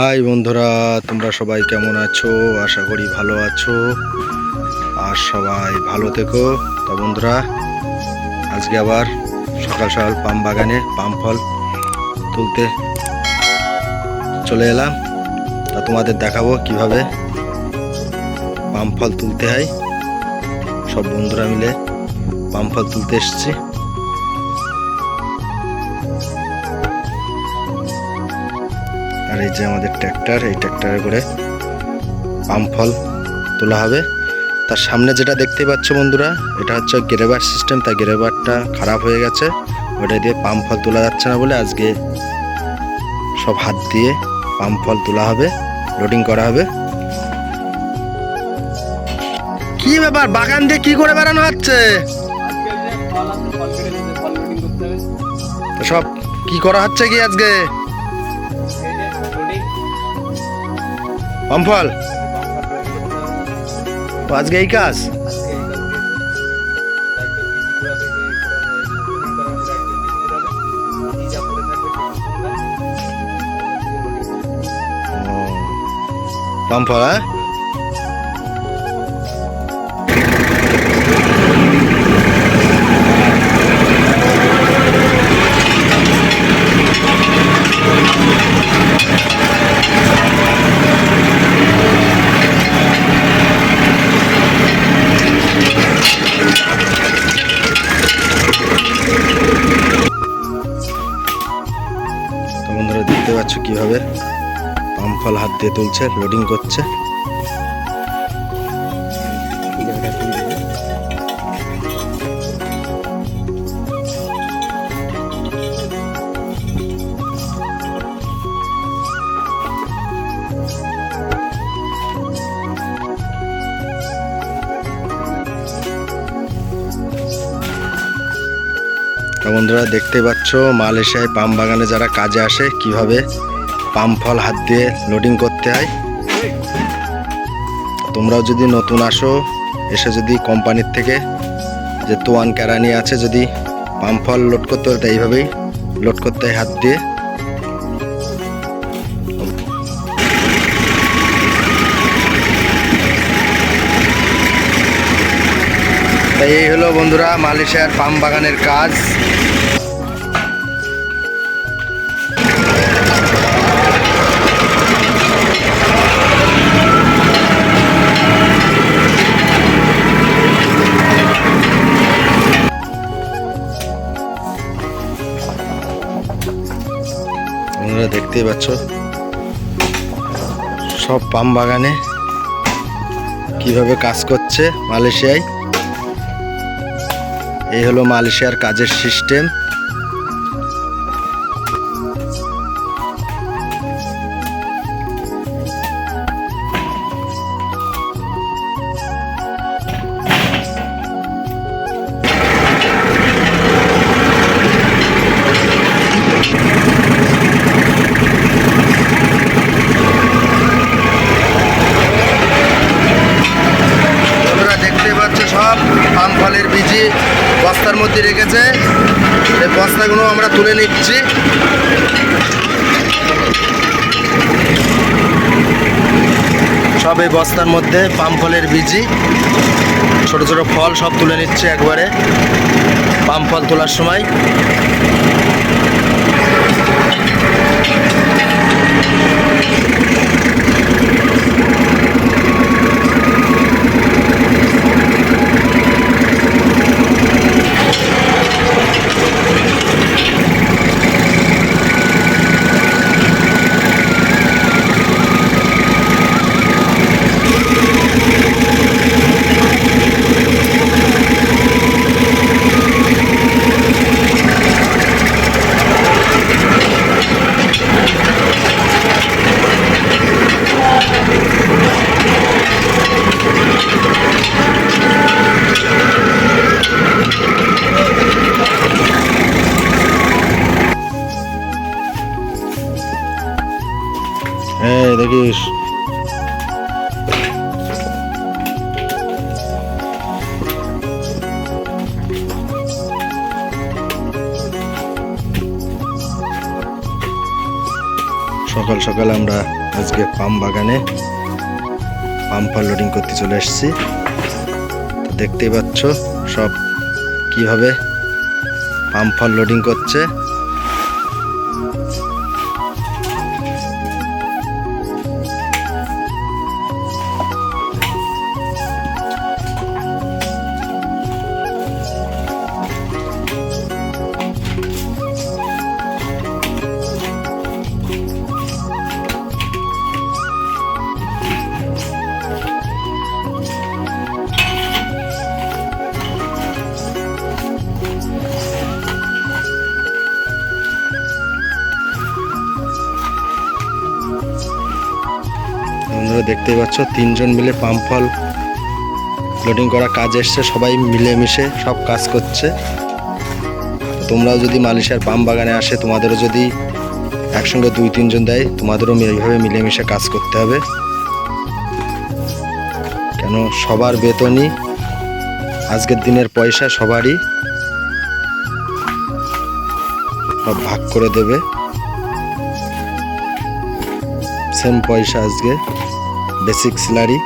High বন্ধুরা, তোমরা সবাই কেমন আছো? আশা করি ভালো আছো। আর সবাই ভালো থেকো। তো বন্ধুরা, আজকে আবার সকাল সকাল পাম বাগানে পাম ফল তুলতে চলে এলাম। তা তোমাদের দেখাবো কীভাবে পাম ফল তুলতে হয়। সব বন্ধুরা মিলে পাম ফল তুলতে এসেছি। আর এই যে আমাদের ট্র্যাক্টর, এই ট্র্যাক্টরে করে পাম ফল তোলা হবে। তার সামনে যেটা দেখতে পাচ্ছ বন্ধুরা, এটা হচ্ছে গ্রেবার সিস্টেম। তাই গ্রেবারটা খারাপ হয়ে গেছে। ওটা দিয়ে পাম ফল তোলা যাচ্ছে না বলে আজকে সব হাত দিয়ে পাম ফল তোলা হবে লোডিং করা হবে। কি ব্যাপার? বাগান দিয়ে কি করে বেড়ানো হচ্ছে? তো সব কি করা হচ্ছে কি আজকে? পাম ফল বাম্পার লোডিং করতে হবে তো আজকে এই কাজ আজকে এই পাচ্ছ কীভাবে? পাম্প ফল হাত দিয়ে তুলছে লোডিং করছে। বন্ধুরা দেখতে পাচ্ছ মালয়েশিয়ায় পাম বাগানে যারা কাজে আসে, কীভাবে পাম ফল হাত দিয়ে লোডিং করতে হয়। তোমরাও যদি নতুন আসো, এসে যদি কোম্পানির থেকে যে তোয়ান ক্যারানি আছে যদি পাম ফল লোড করতে হয় এইভাবেই লোড করতে হয় হাত দিয়ে। তাই এই হলো বন্ধুরা মালয়েশিয়ার পাম বাগানের কাজ। দেখতেই পাচ্ছ। সব পাম বাগানে কীভাবে কাজ করছে মালয়েশিয়ায়। এই হলো মালয়েশিয়ার কাজের সিস্টেম ফলের বস্তার মধ্যে রেখেছে। এই বস্তাগুলো আমরা তুলে নিচ্ছি। সব এই বস্তার মধ্যে পাম ফলের বীজি ছোট ছোট ফল সব তুলে নিচ্ছে একবারে। পাম ফল তোলার সময়। সকাল সকাল আমরা আজকে পাম বাগানে পাম্পার লোডিং করতে চলে এসেছি। দেখতেই পাচ্ছ সব কীভাবে পাম্পার লোডিং করছে। দেখতেই পাচ্ছ, তিনজন মিলে পাম্প ফল লোডিং করা কাজ এসছে, সবাই মিলেমিশে সব কাজ করছে। তোমরাও যদি মালয়েশিয়ার পাম বাগানে আসে, তোমাদেরও যদি একসঙ্গে দুই, তিনজন দেয়, তোমাদেরও এইভাবে মিলেমিশে কাজ করতে হবে। কেন? সবার বেতনই, আজকের দিনের পয়সা সবারই। সব ভাগ করে দেবে। সেম পয়সা আজকে। Basic salary.